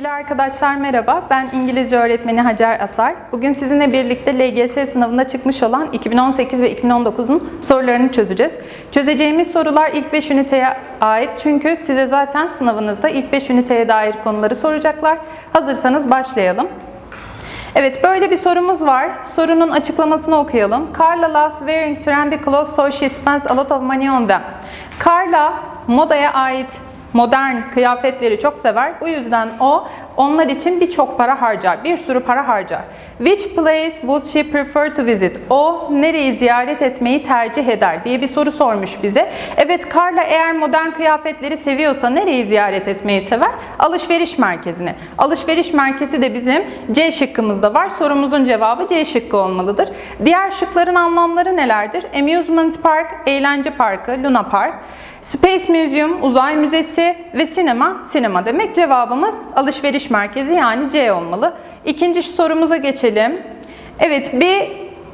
Sevgili arkadaşlar merhaba. Ben İngilizce öğretmeni Hacer Asar. Bugün sizinle birlikte LGS sınavında çıkmış olan 2018 ve 2019'un sorularını çözeceğiz. Çözeceğimiz sorular ilk 5 üniteye ait çünkü size zaten sınavınızda ilk 5 üniteye dair konuları soracaklar. Hazırsanız başlayalım. Evet böyle bir sorumuz var. Sorunun açıklamasını okuyalım. Carla loves wearing trendy clothes so she spends a lot of money on them. Carla modaya ait modern kıyafetleri çok sever. Bu yüzden o onlar için birçok para harcar. Bir sürü para harcar. Which place would she prefer to visit? O nereyi ziyaret etmeyi tercih eder diye bir soru sormuş bize. Evet Carla eğer modern kıyafetleri seviyorsa nereyi ziyaret etmeyi sever? Alışveriş merkezini. Alışveriş merkezi de bizim C şıkkımızda var. Sorumuzun cevabı C şıkkı olmalıdır. Diğer şıkların anlamları nelerdir? Amusement Park, eğlence parkı, Luna Park. Space Museum, uzay müzesi ve sinema, sinema demek. Cevabımız alışveriş merkezi yani C olmalı. İkinci sorumuza geçelim. Evet bir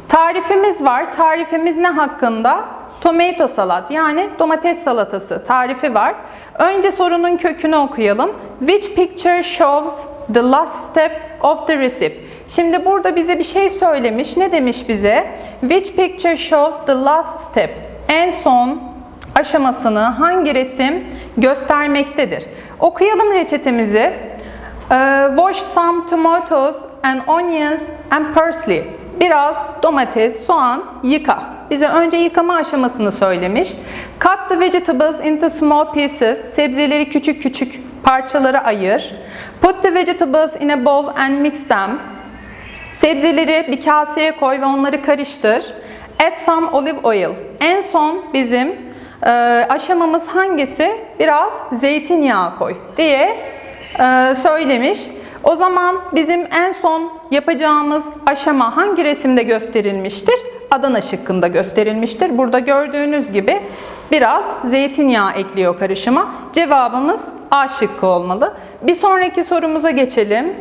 tarifimiz var. Tarifimiz ne hakkında? Tomato salat yani domates salatası tarifi var. Önce sorunun kökünü okuyalım. Which picture shows the last step of the recipe? Şimdi burada bize bir şey söylemiş. Ne demiş bize? Which picture shows the last step? En son aşamasını hangi resim göstermektedir? Okuyalım reçetemizi. Ee, Wash some tomatoes and onions and parsley. Biraz domates, soğan yıka. Bize önce yıkama aşamasını söylemiş. Cut the vegetables into small pieces. Sebzeleri küçük küçük parçalara ayır. Put the vegetables in a bowl and mix them. Sebzeleri bir kaseye koy ve onları karıştır. Add some olive oil. En son bizim e, aşamamız hangisi? Biraz zeytinyağı koy diye e, söylemiş. O zaman bizim en son yapacağımız aşama hangi resimde gösterilmiştir? Adana şıkkında gösterilmiştir. Burada gördüğünüz gibi biraz zeytinyağı ekliyor karışıma. Cevabımız A şıkkı olmalı. Bir sonraki sorumuza geçelim.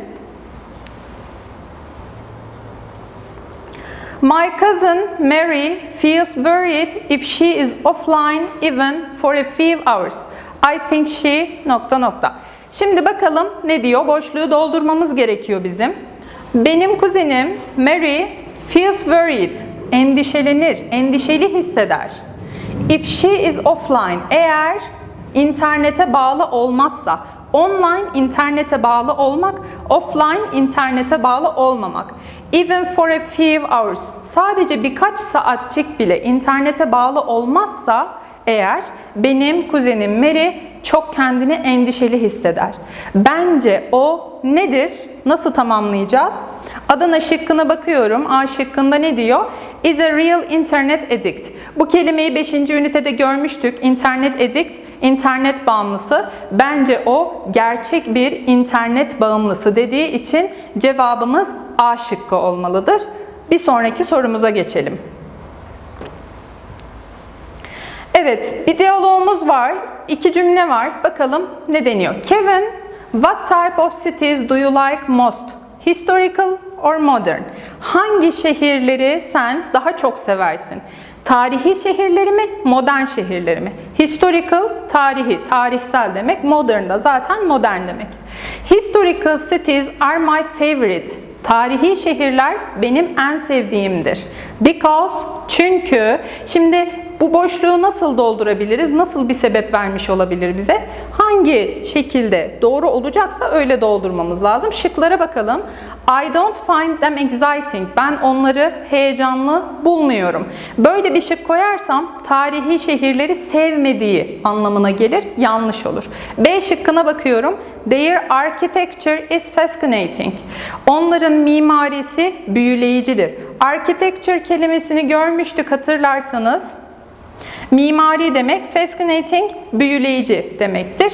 My cousin Mary feels worried if she is offline even for a few hours. I think she nokta nokta. Şimdi bakalım ne diyor? Boşluğu doldurmamız gerekiyor bizim. Benim kuzenim Mary feels worried. Endişelenir, endişeli hisseder. If she is offline, eğer internete bağlı olmazsa, online internete bağlı olmak, offline internete bağlı olmamak. Even for a few hours, sadece birkaç saatçik bile internete bağlı olmazsa eğer benim kuzenim Mary çok kendini endişeli hisseder. Bence o nedir? Nasıl tamamlayacağız? Adana şıkkına bakıyorum. A şıkkında ne diyor? Is a real internet addict. Bu kelimeyi 5. ünitede görmüştük. Internet addict, internet bağımlısı. Bence o gerçek bir internet bağımlısı dediği için cevabımız A şıkkı olmalıdır. Bir sonraki sorumuza geçelim. Evet, bir diyalogumuz var. İki cümle var. Bakalım ne deniyor? Kevin, what type of cities do you like most? Historical or modern? Hangi şehirleri sen daha çok seversin? Tarihi şehirleri mi, modern şehirleri mi? Historical, tarihi, tarihsel demek. Modern da zaten modern demek. Historical cities are my favorite. Tarihi şehirler benim en sevdiğimdir. Because, çünkü, şimdi bu boşluğu nasıl doldurabiliriz? Nasıl bir sebep vermiş olabilir bize? Hangi şekilde doğru olacaksa öyle doldurmamız lazım. Şıklara bakalım. I don't find them exciting. Ben onları heyecanlı bulmuyorum. Böyle bir şık koyarsam tarihi şehirleri sevmediği anlamına gelir. Yanlış olur. B şıkkına bakıyorum. Their architecture is fascinating. Onların mimarisi büyüleyicidir. Architecture kelimesini görmüştük hatırlarsanız. Mimari demek fascinating, büyüleyici demektir.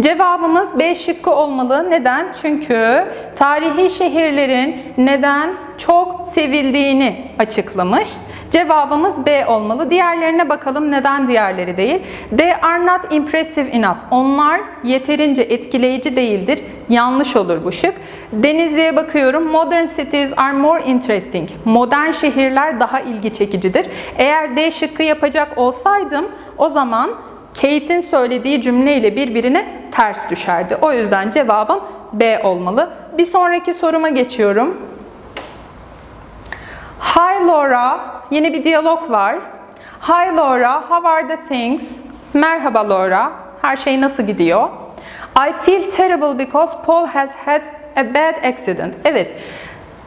Cevabımız B şıkkı olmalı. Neden? Çünkü tarihi şehirlerin neden çok sevildiğini açıklamış. Cevabımız B olmalı. Diğerlerine bakalım neden diğerleri değil. They are not impressive enough. Onlar yeterince etkileyici değildir. Yanlış olur bu şık. Denizli'ye bakıyorum. Modern cities are more interesting. Modern şehirler daha ilgi çekicidir. Eğer D şıkkı yapacak olsaydım o zaman Kate'in söylediği cümleyle birbirine ters düşerdi. O yüzden cevabım B olmalı. Bir sonraki soruma geçiyorum. Hi Laura, yeni bir diyalog var. Hi Laura, how are the things? Merhaba Laura, her şey nasıl gidiyor? I feel terrible because Paul has had a bad accident. Evet,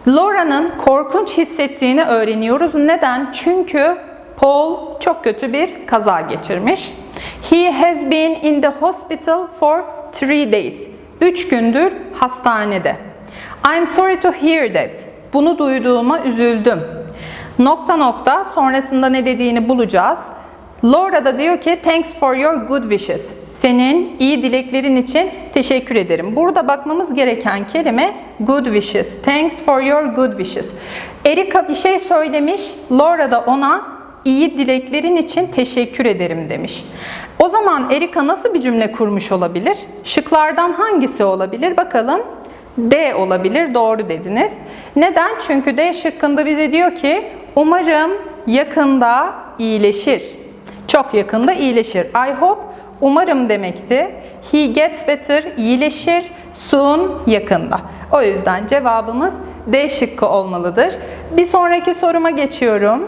Laura'nın korkunç hissettiğini öğreniyoruz. Neden? Çünkü Paul çok kötü bir kaza geçirmiş. He has been in the hospital for three days. Üç gündür hastanede. I'm sorry to hear that. Bunu duyduğuma üzüldüm. Nokta nokta sonrasında ne dediğini bulacağız. Laura da diyor ki thanks for your good wishes. Senin iyi dileklerin için teşekkür ederim. Burada bakmamız gereken kelime good wishes. Thanks for your good wishes. Erika bir şey söylemiş. Laura da ona iyi dileklerin için teşekkür ederim demiş. O zaman Erika nasıl bir cümle kurmuş olabilir? Şıklardan hangisi olabilir? Bakalım. D olabilir. Doğru dediniz. Neden? Çünkü D şıkkında bize diyor ki umarım yakında iyileşir. Çok yakında iyileşir. I hope umarım demekti. He gets better iyileşir. Soon yakında. O yüzden cevabımız D şıkkı olmalıdır. Bir sonraki soruma geçiyorum.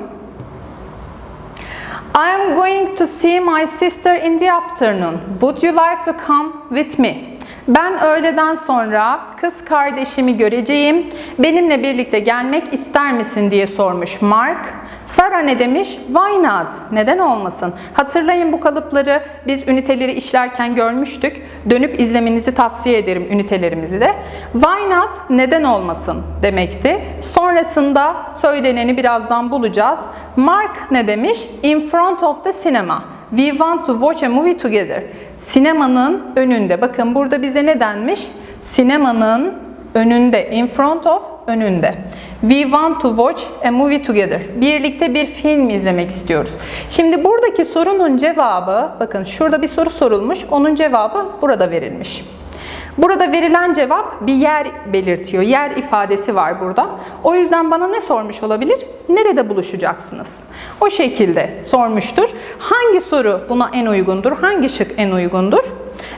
I am going to see my sister in the afternoon. Would you like to come with me? Ben öğleden sonra kız kardeşimi göreceğim. Benimle birlikte gelmek ister misin diye sormuş Mark. Sara ne demiş? Why not? Neden olmasın? Hatırlayın bu kalıpları biz üniteleri işlerken görmüştük. Dönüp izlemenizi tavsiye ederim ünitelerimizi de. Why not? Neden olmasın demekti. Sonrasında söyleneni birazdan bulacağız. Mark ne demiş? In front of the cinema. We want to watch a movie together. Sinemanın önünde. Bakın burada bize ne denmiş? Sinemanın önünde. In front of önünde. We want to watch a movie together. Birlikte bir film izlemek istiyoruz. Şimdi buradaki sorunun cevabı, bakın şurada bir soru sorulmuş, onun cevabı burada verilmiş. Burada verilen cevap bir yer belirtiyor. Yer ifadesi var burada. O yüzden bana ne sormuş olabilir? Nerede buluşacaksınız? O şekilde sormuştur. Hangi soru buna en uygundur? Hangi şık en uygundur?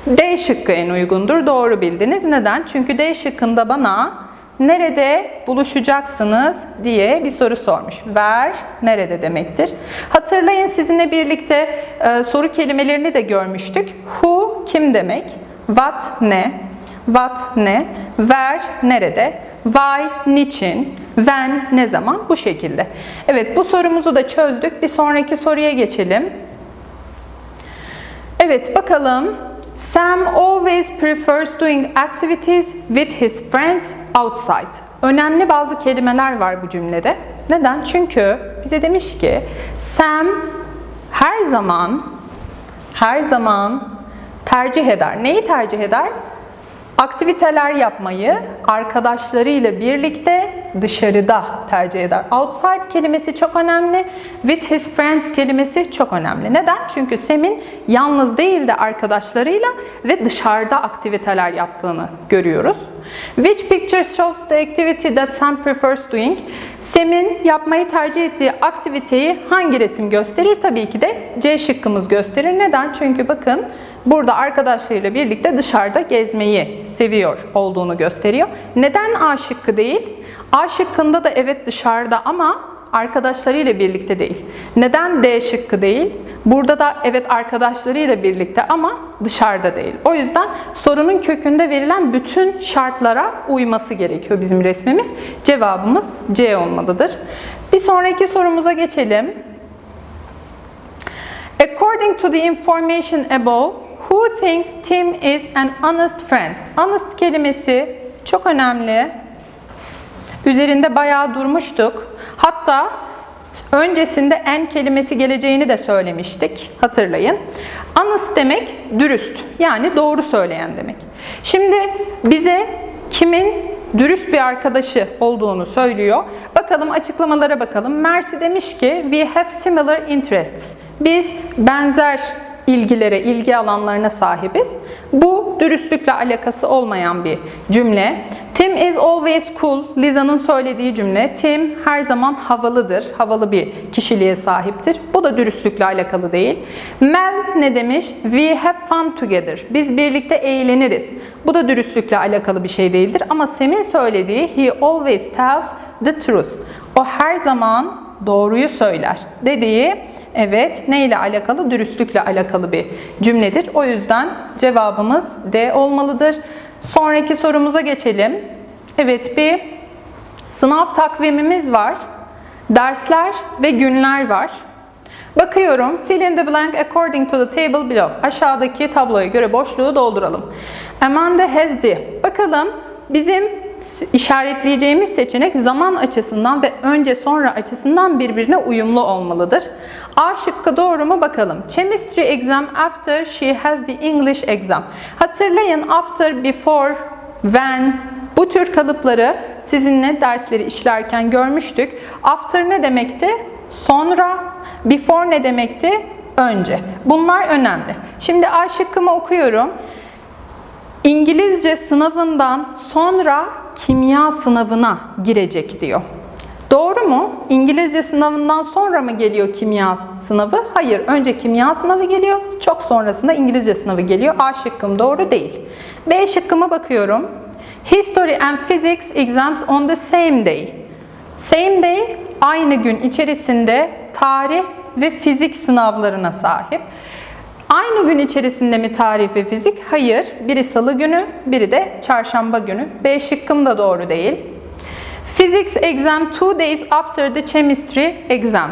D şıkkı en uygundur. Doğru bildiniz. Neden? Çünkü D şıkkında bana nerede buluşacaksınız diye bir soru sormuş. Ver nerede demektir. Hatırlayın sizinle birlikte e, soru kelimelerini de görmüştük. Who kim demek? What ne? What ne? Where nerede? Why niçin? When ne zaman? Bu şekilde. Evet bu sorumuzu da çözdük. Bir sonraki soruya geçelim. Evet bakalım. Sam always prefers doing activities with his friends outside. Önemli bazı kelimeler var bu cümlede. Neden? Çünkü bize demiş ki Sam her zaman her zaman tercih eder. Neyi tercih eder? Aktiviteler yapmayı arkadaşlarıyla birlikte dışarıda tercih eder. Outside kelimesi çok önemli. With his friends kelimesi çok önemli. Neden? Çünkü Sam'in yalnız değil de arkadaşlarıyla ve dışarıda aktiviteler yaptığını görüyoruz. Which picture shows the activity that Sam prefers doing? Sam'in yapmayı tercih ettiği aktiviteyi hangi resim gösterir? Tabii ki de C şıkkımız gösterir. Neden? Çünkü bakın burada arkadaşlarıyla birlikte dışarıda gezmeyi seviyor olduğunu gösteriyor. Neden A şıkkı değil? A şıkkında da evet dışarıda ama arkadaşlarıyla birlikte değil. Neden D şıkkı değil? Burada da evet arkadaşlarıyla birlikte ama dışarıda değil. O yüzden sorunun kökünde verilen bütün şartlara uyması gerekiyor bizim resmimiz. Cevabımız C olmalıdır. Bir sonraki sorumuza geçelim. According to the information above, who thinks Tim is an honest friend? Honest kelimesi çok önemli. Üzerinde bayağı durmuştuk. Hatta öncesinde en kelimesi geleceğini de söylemiştik. Hatırlayın. Honest demek dürüst. Yani doğru söyleyen demek. Şimdi bize kimin dürüst bir arkadaşı olduğunu söylüyor. Bakalım açıklamalara bakalım. Mercy demiş ki we have similar interests. Biz benzer ilgilere, ilgi alanlarına sahibiz. Bu dürüstlükle alakası olmayan bir cümle. Tim is always cool. Liza'nın söylediği cümle. Tim her zaman havalıdır. Havalı bir kişiliğe sahiptir. Bu da dürüstlükle alakalı değil. Mel ne demiş? We have fun together. Biz birlikte eğleniriz. Bu da dürüstlükle alakalı bir şey değildir. Ama Sem'in söylediği he always tells the truth. O her zaman doğruyu söyler dediği evet ne ile alakalı? Dürüstlükle alakalı bir cümledir. O yüzden cevabımız D olmalıdır. Sonraki sorumuza geçelim. Evet bir sınav takvimimiz var. Dersler ve günler var. Bakıyorum. Fill in the blank according to the table below. Aşağıdaki tabloya göre boşluğu dolduralım. Amanda has the. Bakalım bizim işaretleyeceğimiz seçenek zaman açısından ve önce sonra açısından birbirine uyumlu olmalıdır. A şıkkı doğru mu bakalım. Chemistry exam after she has the English exam. Hatırlayın after, before, when bu tür kalıpları sizinle dersleri işlerken görmüştük. After ne demekti? Sonra. Before ne demekti? Önce. Bunlar önemli. Şimdi A şıkkımı okuyorum. İngilizce sınavından sonra kimya sınavına girecek diyor. Doğru mu? İngilizce sınavından sonra mı geliyor kimya sınavı? Hayır. Önce kimya sınavı geliyor. Çok sonrasında İngilizce sınavı geliyor. A şıkkım doğru değil. B şıkkıma bakıyorum. History and Physics exams on the same day. Same day aynı gün içerisinde tarih ve fizik sınavlarına sahip. Aynı gün içerisinde mi tarih ve fizik? Hayır. Biri salı günü, biri de çarşamba günü. B şıkkım da doğru değil. Physics exam two days after the chemistry exam.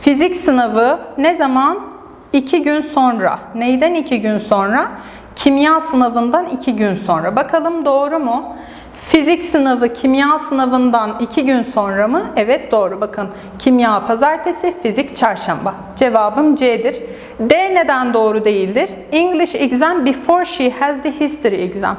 Fizik sınavı ne zaman? İki gün sonra. Neyden iki gün sonra? Kimya sınavından iki gün sonra. Bakalım doğru mu? Fizik sınavı kimya sınavından iki gün sonra mı? Evet doğru. Bakın kimya pazartesi, fizik çarşamba. Cevabım C'dir. D neden doğru değildir? English exam before she has the history exam.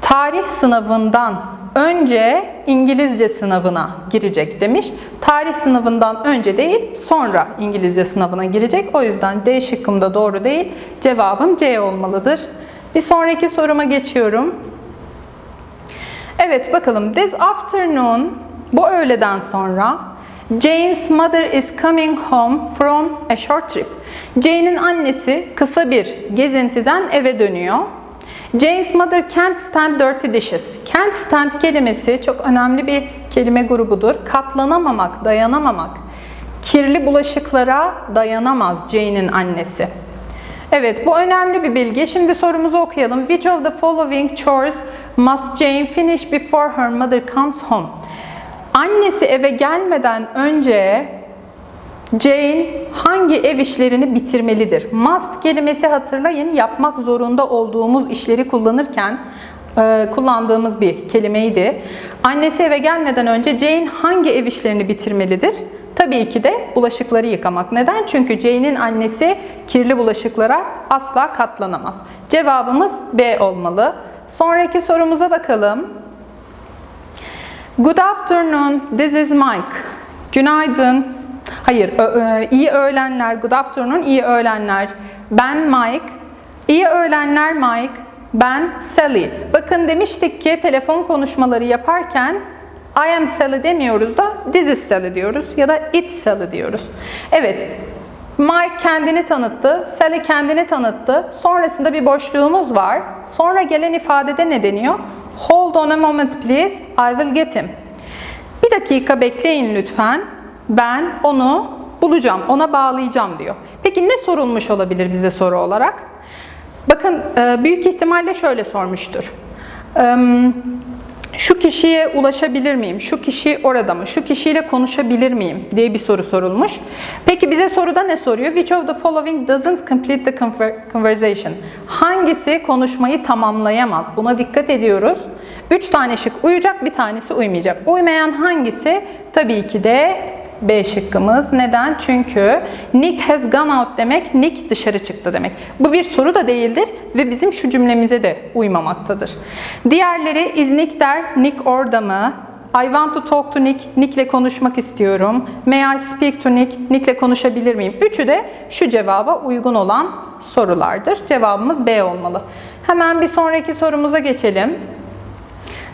Tarih sınavından önce İngilizce sınavına girecek demiş. Tarih sınavından önce değil, sonra İngilizce sınavına girecek. O yüzden D şıkkımda doğru değil. Cevabım C olmalıdır. Bir sonraki soruma geçiyorum. Evet bakalım. This afternoon, bu öğleden sonra Jane's mother is coming home from a short trip. Jane'in annesi kısa bir gezintiden eve dönüyor. Jane's mother can't stand dirty dishes. Can't stand kelimesi çok önemli bir kelime grubudur. Katlanamamak, dayanamamak. Kirli bulaşıklara dayanamaz Jane'in annesi. Evet bu önemli bir bilgi. Şimdi sorumuzu okuyalım. Which of the following chores must Jane finish before her mother comes home? Annesi eve gelmeden önce Jane hangi ev işlerini bitirmelidir? Must kelimesi hatırlayın yapmak zorunda olduğumuz işleri kullanırken e, kullandığımız bir kelimeydi. Annesi eve gelmeden önce Jane hangi ev işlerini bitirmelidir? Tabii ki de bulaşıkları yıkamak. Neden? Çünkü Jane'in annesi kirli bulaşıklara asla katlanamaz. Cevabımız B olmalı. Sonraki sorumuza bakalım. Good afternoon, this is Mike. Günaydın. Hayır, iyi öğlenler. Good afternoon, iyi öğlenler. Ben Mike. İyi öğlenler Mike. Ben Sally. Bakın demiştik ki telefon konuşmaları yaparken I am Sally demiyoruz da this is Sally diyoruz ya da it's Sally diyoruz. Evet, Mike kendini tanıttı, Sally kendini tanıttı. Sonrasında bir boşluğumuz var. Sonra gelen ifadede ne deniyor? Hold on a moment please, I will get him. Bir dakika bekleyin lütfen. Ben onu bulacağım, ona bağlayacağım diyor. Peki ne sorulmuş olabilir bize soru olarak? Bakın büyük ihtimalle şöyle sormuştur. Şu kişiye ulaşabilir miyim? Şu kişi orada mı? Şu kişiyle konuşabilir miyim? diye bir soru sorulmuş. Peki bize soruda ne soruyor? Which of the following doesn't complete the conversation? Hangisi konuşmayı tamamlayamaz? Buna dikkat ediyoruz. Üç tane şık uyacak, bir tanesi uymayacak. Uymayan hangisi? Tabii ki de B şıkkımız. Neden? Çünkü Nick has gone out demek, Nick dışarı çıktı demek. Bu bir soru da değildir ve bizim şu cümlemize de uymamaktadır. Diğerleri is Nick der, Nick orada mı? I want to talk to Nick. Nick'le konuşmak istiyorum. May I speak to Nick? Nick'le konuşabilir miyim? Üçü de şu cevaba uygun olan sorulardır. Cevabımız B olmalı. Hemen bir sonraki sorumuza geçelim.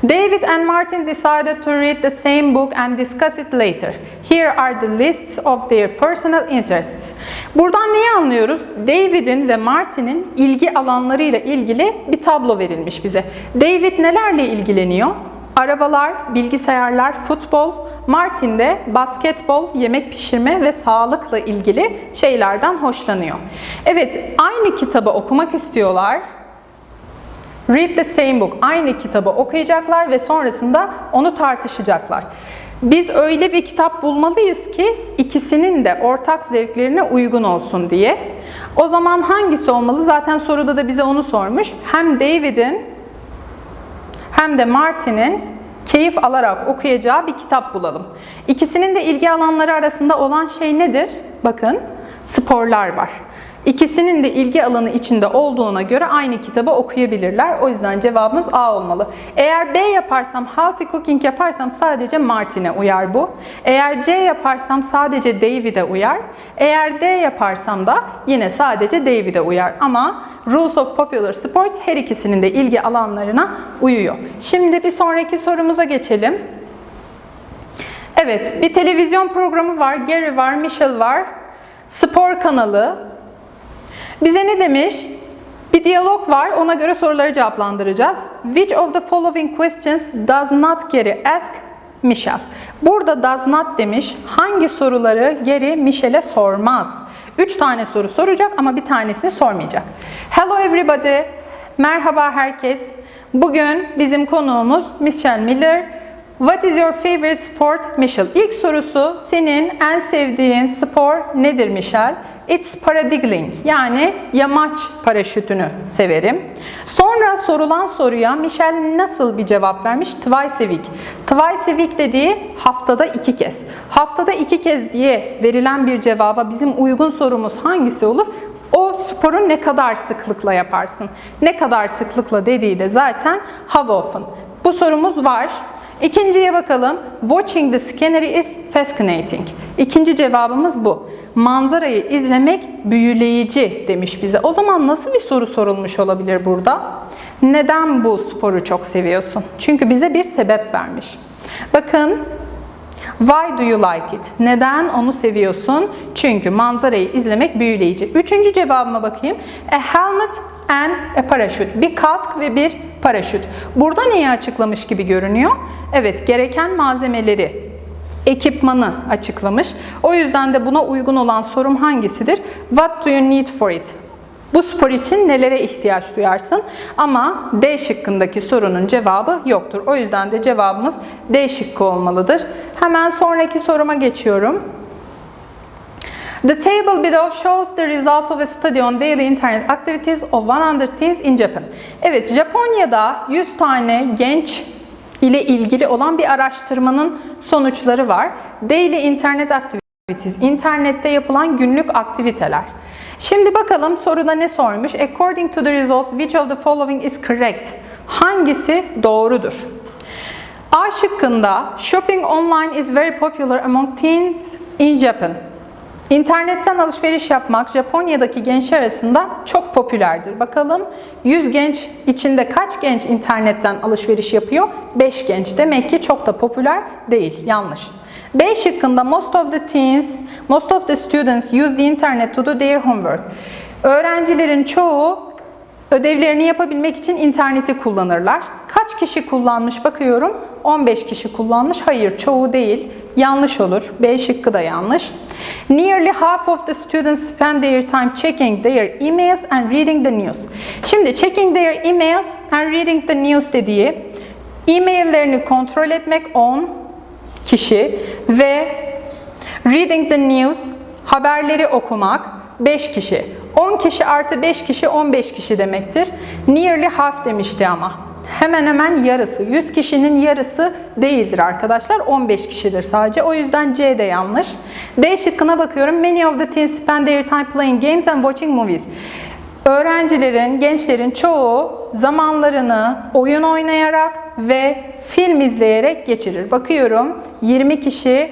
David and Martin decided to read the same book and discuss it later. Here are the lists of their personal interests. Buradan neyi anlıyoruz? David'in ve Martin'in ilgi alanlarıyla ilgili bir tablo verilmiş bize. David nelerle ilgileniyor? Arabalar, bilgisayarlar, futbol. Martin de basketbol, yemek pişirme ve sağlıkla ilgili şeylerden hoşlanıyor. Evet, aynı kitabı okumak istiyorlar. Read the same book. Aynı kitabı okuyacaklar ve sonrasında onu tartışacaklar. Biz öyle bir kitap bulmalıyız ki ikisinin de ortak zevklerine uygun olsun diye. O zaman hangisi olmalı? Zaten soruda da bize onu sormuş. Hem David'in hem de Martin'in keyif alarak okuyacağı bir kitap bulalım. İkisinin de ilgi alanları arasında olan şey nedir? Bakın, sporlar var. İkisinin de ilgi alanı içinde olduğuna göre aynı kitabı okuyabilirler. O yüzden cevabımız A olmalı. Eğer B yaparsam, healthy cooking yaparsam sadece Martin'e uyar bu. Eğer C yaparsam sadece David'e uyar. Eğer D yaparsam da yine sadece David'e uyar. Ama Rules of Popular Sports her ikisinin de ilgi alanlarına uyuyor. Şimdi bir sonraki sorumuza geçelim. Evet, bir televizyon programı var. Gary var, Michelle var. Spor kanalı. Bize ne demiş? Bir diyalog var. Ona göre soruları cevaplandıracağız. Which of the following questions does not Gary ask Michelle? Burada does not demiş. Hangi soruları Gary Michelle'e sormaz? Üç tane soru soracak ama bir tanesini sormayacak. Hello everybody. Merhaba herkes. Bugün bizim konuğumuz Michelle Miller. What is your favorite sport, Michelle? İlk sorusu senin en sevdiğin spor nedir Michelle? It's paradigling yani yamaç paraşütünü severim. Sonra sorulan soruya Michelle nasıl bir cevap vermiş? Twice a week. Twice a week dediği haftada iki kez. Haftada iki kez diye verilen bir cevaba bizim uygun sorumuz hangisi olur? O sporu ne kadar sıklıkla yaparsın? Ne kadar sıklıkla dediği de zaten how often. Bu sorumuz var. İkinciye bakalım. Watching the scenery is fascinating. İkinci cevabımız bu. Manzarayı izlemek büyüleyici demiş bize. O zaman nasıl bir soru sorulmuş olabilir burada? Neden bu sporu çok seviyorsun? Çünkü bize bir sebep vermiş. Bakın Why do you like it? Neden onu seviyorsun? Çünkü manzarayı izlemek büyüleyici. Üçüncü cevabıma bakayım. A helmet and a parachute. Bir kask ve bir paraşüt. Burada neyi açıklamış gibi görünüyor? Evet, gereken malzemeleri, ekipmanı açıklamış. O yüzden de buna uygun olan sorum hangisidir? What do you need for it? Bu spor için nelere ihtiyaç duyarsın? Ama D şıkkındaki sorunun cevabı yoktur. O yüzden de cevabımız D şıkkı olmalıdır. Hemen sonraki soruma geçiyorum. The table below shows the results of a study on daily internet activities of 100 teens in Japan. Evet, Japonya'da 100 tane genç ile ilgili olan bir araştırmanın sonuçları var. Daily internet activities, internette yapılan günlük aktiviteler. Şimdi bakalım soruda ne sormuş? According to the results, which of the following is correct? Hangisi doğrudur? A şıkkında shopping online is very popular among teens in Japan. İnternetten alışveriş yapmak Japonya'daki gençler arasında çok popülerdir. Bakalım 100 genç içinde kaç genç internetten alışveriş yapıyor? 5 genç. Demek ki çok da popüler değil. Yanlış. B şıkkında most of the teens, most of the students use the internet to do their homework. Öğrencilerin çoğu ödevlerini yapabilmek için interneti kullanırlar. Kaç kişi kullanmış bakıyorum? 15 kişi kullanmış. Hayır, çoğu değil. Yanlış olur. B şıkkı da yanlış. Nearly half of the students spend their time checking their emails and reading the news. Şimdi checking their emails and reading the news dediği e-maillerini kontrol etmek 10 kişi ve reading the news haberleri okumak 5 kişi. 10 kişi artı 5 kişi 15 kişi demektir. Nearly half demişti ama. Hemen hemen yarısı. 100 kişinin yarısı değildir arkadaşlar. 15 kişidir sadece. O yüzden C de yanlış. D şıkkına bakıyorum. Many of the teens spend their time playing games and watching movies. Öğrencilerin, gençlerin çoğu zamanlarını oyun oynayarak ve film izleyerek geçirir. Bakıyorum 20 kişi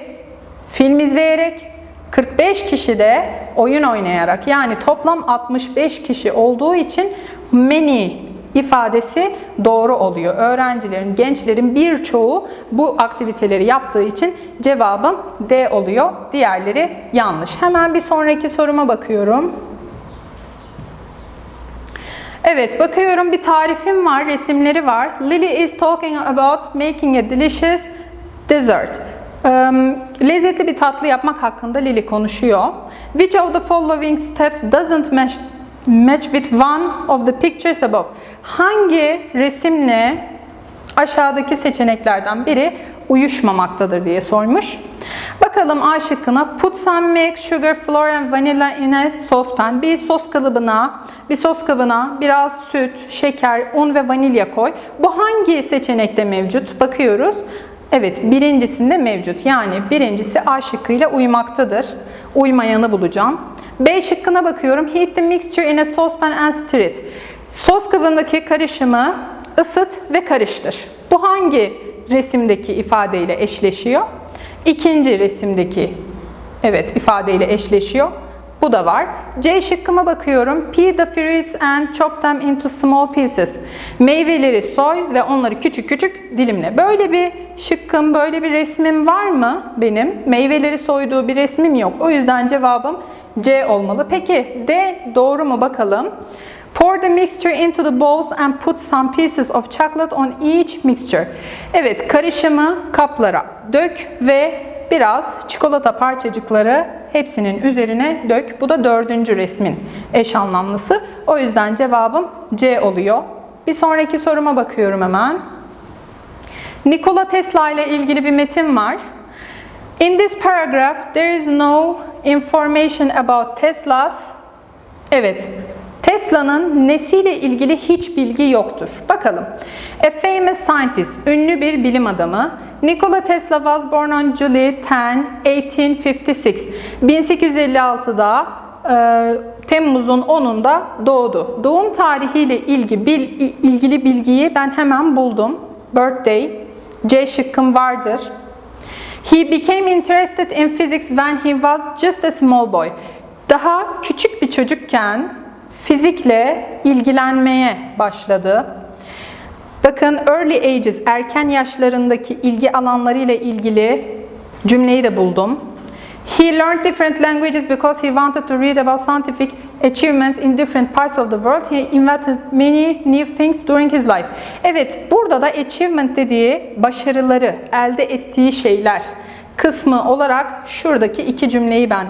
film izleyerek 45 kişi de oyun oynayarak yani toplam 65 kişi olduğu için many ifadesi doğru oluyor. Öğrencilerin, gençlerin birçoğu bu aktiviteleri yaptığı için cevabım D oluyor. Diğerleri yanlış. Hemen bir sonraki soruma bakıyorum. Evet, bakıyorum bir tarifim var, resimleri var. Lily is talking about making a delicious dessert. Um, lezzetli bir tatlı yapmak hakkında Lily konuşuyor. Which of the following steps doesn't match, match with one of the pictures above? Hangi resimle aşağıdaki seçeneklerden biri uyuşmamaktadır diye sormuş. Bakalım A şıkkına put some milk, sugar, flour and vanilla in a saucepan. Bir sos kalıbına, bir sos kabına biraz süt, şeker, un ve vanilya koy. Bu hangi seçenekte mevcut? Bakıyoruz. Evet, birincisinde mevcut. Yani birincisi A şıkkıyla uymaktadır. Uymayanı bulacağım. B şıkkına bakıyorum. Heat the mixture in a saucepan and stir it. Sos kabındaki karışımı ısıt ve karıştır. Bu hangi resimdeki ifadeyle eşleşiyor? İkinci resimdeki evet ifadeyle eşleşiyor. Bu da var. C şıkkıma bakıyorum. Peel the fruits and chop them into small pieces. Meyveleri soy ve onları küçük küçük dilimle. Böyle bir şıkkım, böyle bir resmim var mı benim? Meyveleri soyduğu bir resmim yok. O yüzden cevabım C olmalı. Peki D doğru mu bakalım? Pour the mixture into the bowls and put some pieces of chocolate on each mixture. Evet, karışımı kaplara dök ve biraz çikolata parçacıkları hepsinin üzerine dök. Bu da dördüncü resmin eş anlamlısı. O yüzden cevabım C oluyor. Bir sonraki soruma bakıyorum hemen. Nikola Tesla ile ilgili bir metin var. In this paragraph there is no information about Tesla's Evet. Tesla'nın nesiyle ilgili hiç bilgi yoktur. Bakalım. A famous scientist, ünlü bir bilim adamı. Nikola Tesla was born on July 10, 1856. 1856'da e, Temmuz'un 10'unda doğdu. Doğum tarihiyle ilgi, bil, ilgili bilgiyi ben hemen buldum. Birthday. C şıkkım vardır. He became interested in physics when he was just a small boy. Daha küçük bir çocukken fizikle ilgilenmeye başladı. Bakın early ages, erken yaşlarındaki ilgi alanlarıyla ilgili cümleyi de buldum. He learned different languages because he wanted to read about scientific achievements in different parts of the world. He invented many new things during his life. Evet, burada da achievement dediği başarıları, elde ettiği şeyler kısmı olarak şuradaki iki cümleyi ben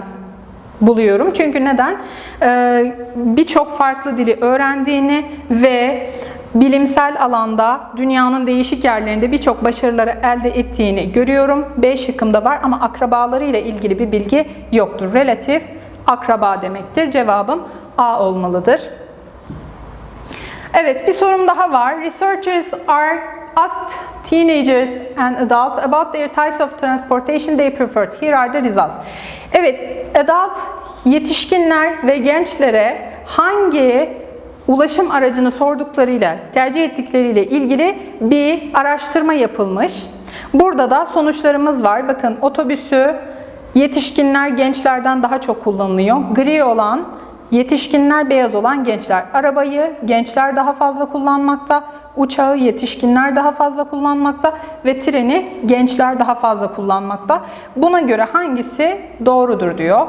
buluyorum. Çünkü neden? Ee, Birçok farklı dili öğrendiğini ve bilimsel alanda dünyanın değişik yerlerinde birçok başarıları elde ettiğini görüyorum. B şıkkımda var ama akrabalarıyla ilgili bir bilgi yoktur. Relatif akraba demektir. Cevabım A olmalıdır. Evet, bir sorum daha var. Researchers are asked teenagers and adults about their types of transportation they preferred. Here are the results. Evet, adult yetişkinler ve gençlere hangi ulaşım aracını sorduklarıyla, tercih ettikleriyle ilgili bir araştırma yapılmış. Burada da sonuçlarımız var. Bakın otobüsü yetişkinler gençlerden daha çok kullanılıyor. Gri olan Yetişkinler beyaz olan gençler. Arabayı gençler daha fazla kullanmakta, uçağı yetişkinler daha fazla kullanmakta ve treni gençler daha fazla kullanmakta. Buna göre hangisi doğrudur diyor.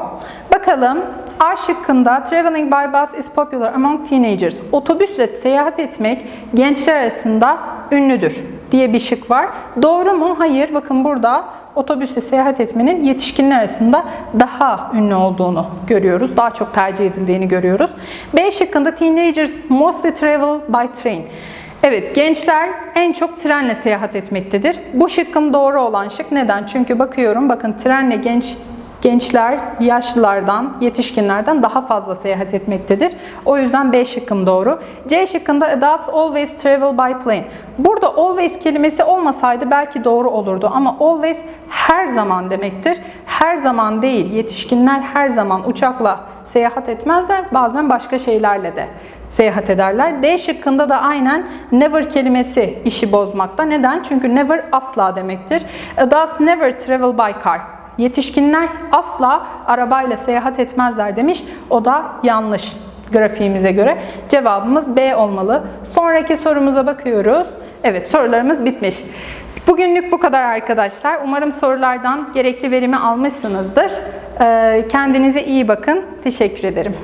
Bakalım A şıkkında traveling by bus is popular among teenagers. Otobüsle seyahat etmek gençler arasında ünlüdür diye bir şık var. Doğru mu? Hayır. Bakın burada otobüsle seyahat etmenin yetişkinler arasında daha ünlü olduğunu görüyoruz. Daha çok tercih edildiğini görüyoruz. B şıkkında teenagers mostly travel by train. Evet, gençler en çok trenle seyahat etmektedir. Bu şıkkım doğru olan şık. Neden? Çünkü bakıyorum, bakın trenle genç gençler yaşlılardan, yetişkinlerden daha fazla seyahat etmektedir. O yüzden B şıkkım doğru. C şıkkında adults always travel by plane. Burada always kelimesi olmasaydı belki doğru olurdu ama always her zaman demektir. Her zaman değil, yetişkinler her zaman uçakla seyahat etmezler. Bazen başka şeylerle de seyahat ederler. D şıkkında da aynen never kelimesi işi bozmakta. Neden? Çünkü never asla demektir. Adults never travel by car. Yetişkinler asla arabayla seyahat etmezler demiş. O da yanlış grafiğimize göre. Cevabımız B olmalı. Sonraki sorumuza bakıyoruz. Evet sorularımız bitmiş. Bugünlük bu kadar arkadaşlar. Umarım sorulardan gerekli verimi almışsınızdır. Ee, Kendinize iyi bakın. Teşekkür ederim.